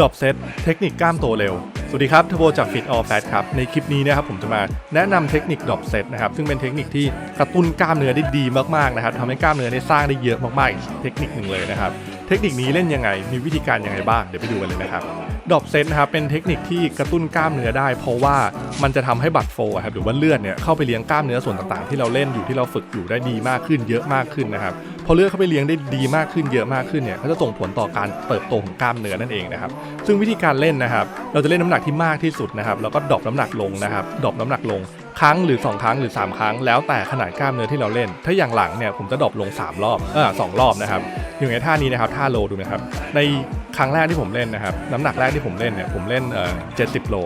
ดรอปเซตเทคนิคกล้ามโตเร็ว สวัสดีครับทโบจาก Fit All Fat ครับ ในคลิปนี้นะครับผมจะมาแนะนำเทคนิคดรอปเซตนะครับ ซึ่งเป็นเทคนิคที่กระตุ้นกล้ามเนื้อได้ดีมากๆนะครับทำให้กล้ามเนื้อได้สร้างได้เยอะมากๆ เทคนิคหนึ่งเลยนะครับ เทคนิคนี้เล่นยังไง มีวิธีการยังไงบ้าง เดี๋ยวไปดูกันเลยนะครับดรอปเซตนะครับเป็นเทคนิคที่กระตุ้นกล้ามเนื้อได้ เพราะว่ามันจะทำให้บัตโฟครับหรือว่าเลือดเนี่ยเข้าไปเลี้ยงกล้ามเนื้อส่วนต่างๆ ที่เราเล่นอยู่ที่เราฝึกอยู่ได้ดีมากขึ้นเยอะมากขึ้นนะครับพอเลือดเข้าไปเลี้ยงได้ดีมากขึ้นเยอะมากขึ้นเนี่ยก็จะส่งผลต่อการเติบโตของกล้ามเนื้อนั่นเองนะครับซึ่งวิธีการเล่นนะครับเราจะเล่นน้ำหนักที่มากที่สุดนะครับแล้วก็ดรอปน้ำหนักลงนะครับดรอปน้ำหนักลงครั้งหรือ 2 ครั้งหรือ 3 ครั้ง แล้วแต่ขนาดกล้ามเนื้อที่เราเล่น ถ้าอย่างหลังเนี่ยผมจะดรอปลง 3 รอบเออสองรอบนะครับ อย่างในท่านี้นะครับท่าโลดูนะครับในครั้งแรกที่ผมเล่นนะครับน้ำหนักแรกที่ผมเล่นเนี่ยผมเล่นเอ่อ70โล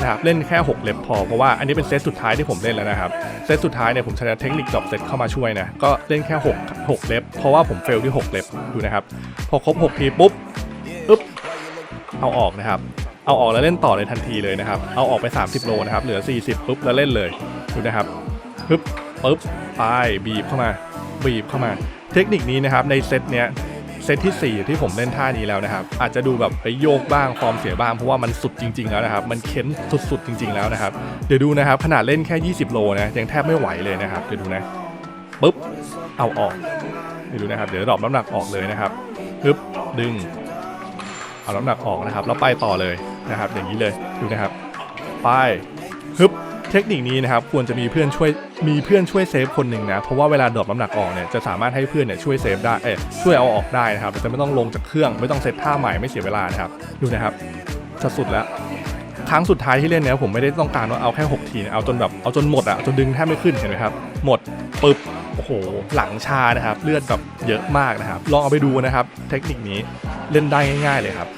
นะครับเล่นแค่ 6 เล็บพอเพราะว่าอันนี้เป็นเซตสุดท้ายที่ผมเล่นแล้วนะครับเซตสุดท้ายเนี่ยผมใช้เทคนิคดรอปเซตเข้ามาช่วยนะก็เล่นแค่ 6 6 เล็บ เพราะว่าผมเฟลที่ 6 เล็บดูนะครับพอครบ 6 ทีปุ๊บปึ๊บเอาออกนะครับเอาออกแล้วเล่นต่อในทันทีเลยนะครับเอาออกไป 30 โลนะครับเหลือ 40ปุ๊บแล้วเล่นเลยดูนะครับปึ๊บปึ๊บไปบีบเข้ามาบีบเข้ามา เทคนิคนี้นะครับในเซตเนี้ยเซตที่ 4 ที่ผมเล่นท่านี้แล้วนะครับ อาจจะดูแบบไปโยกบ้างฟอร์มเสียบ้างเพราะว่ามันสุดจริง ๆ แล้วนะครับ มันเค้นสุดๆจริง ๆ แล้วนะครับ เดี๋ยวดูนะครับ ขนาดเล่นแค่ 20 โลนะยังแทบไม่ไหวเลยนะครับ เดี๋ยวดูนะปึ๊บเอาออกเดี๋ยวดูนะครับ เดี๋ยวดรอปน้ำหนักออกเลยนะครับปึ๊บดึง เอาน้ำหนักออกนะครับ แล้วไปต่อเลยนะครับ อย่างนี้เลยดูนะครับ ไปฮึบ เทคนิคนี้นะครับควรจะมีเพื่อนช่วยมีเพื่อนช่วยเซฟคนหนึ่งนะเพราะว่าเวลาดรอปน้ำหนักออกเนี่ยจะสามารถให้เพื่อนเนี่ยช่วยเซฟได้เอ้ยช่วยเอาออกได้นะครับจะไม่ต้องลงจากเครื่องไม่ต้องเซตท่าใหม่ไม่เสียเวลานะครับดูนะครับจะสุดแล้วครั้งสุดท้ายที่เล่นเนี่ยผมไม่ได้ต้องการว่าเอาแค่ 6 ทีนะเอาจนแบบเอาจนหมดอะจนดึงแทบไม่ขึ้นเห็นไหมครับ หมดปึ๊บโอ้โห หลังชานะครับ เลือดแบบเยอะมากนะครับ ลองเอาไปดูนะครับ เทคนิคนี้เล่นได้ง่าย ๆ เลยครับ